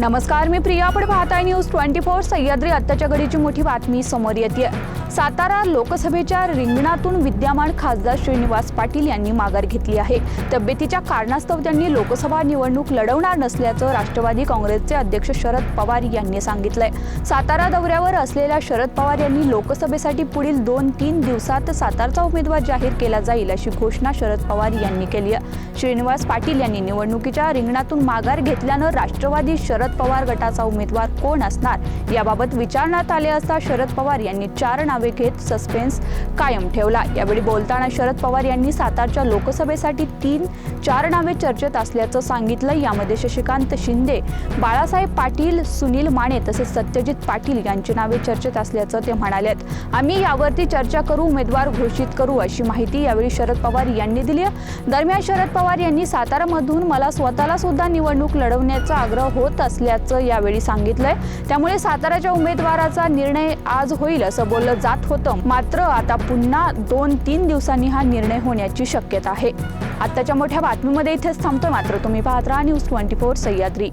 नमस्कार मी प्रिया. आपण पाहताय न्यूज ट्वेंटी फोर. सह्याद्री आत्ताच्या घडीची मोठी बातमी समोर येते सातारा लोकसभेच्या रिंगणातून विद्यमान खासदार श्रीनिवास पाटील यांनी माघार घेतली आहे. तब्येतीच्या कारणास्तव त्यांनी लोकसभा निवडणूक लढवणार नसल्याचं राष्ट्रवादी काँग्रेसचे अध्यक्ष शरद पवार यांनी सांगितलंय. सातारा दौऱ्यावर असलेल्या शरद पवार यांनी लोकसभेसाठी पुढील दोन तीन दिवसात सातारचा उमेदवार जाहीर केला जाईल अशी घोषणा शरद पवार यांनी केली आहे. श्रीनिवास पाटील यांनी निवडणुकीच्या रिंगणातून माघार घेतल्यानं राष्ट्रवादी शरद पवार गटाचा उमेदवार कोण असणार? याबाबत विचारण्यात आले असता शरद पवार यांनी चार नावे घेत सस्पेन्स कायम ठेवला यावेळी बोलताना शरद पवार यांनी सातारच्या लोकसभेसाठी तीन चार नावे चर्चेत असल्याचं सांगितलं यामध्ये शशिकांत शिंदे बाळासाहेब पाटील सुनील माने तसेच सत्यजित पाटील यांची नावे चर्चेत असल्याचं ते म्हणालेत आम्ही यावरती चर्चा करू उमेदवार घोषित करू अशी माहिती यावेळी शरद पवार यांनी दिली दरम्यान शरद पवार यांनी सातारामधून मला स्वतःला सुद्धा निवडणूक लढवण्याचा आग्रह होत असल्याचं यावेळी सांगितलंय. त्यामुळे साताराच्या उमेदवाराचा निर्णय आज होईल असं बोललं जात होतं. मात्र आता पुन्हा दोन तीन दिवसांनी हा निर्णय होण्याची शक्यता आहे. आत्ताच्या मोठ्या बातमीमध्ये इथेच थांबतो. मात्र तुम्ही पाहत राहा न्यूज ट्वेंटी फोर सह्याद्री.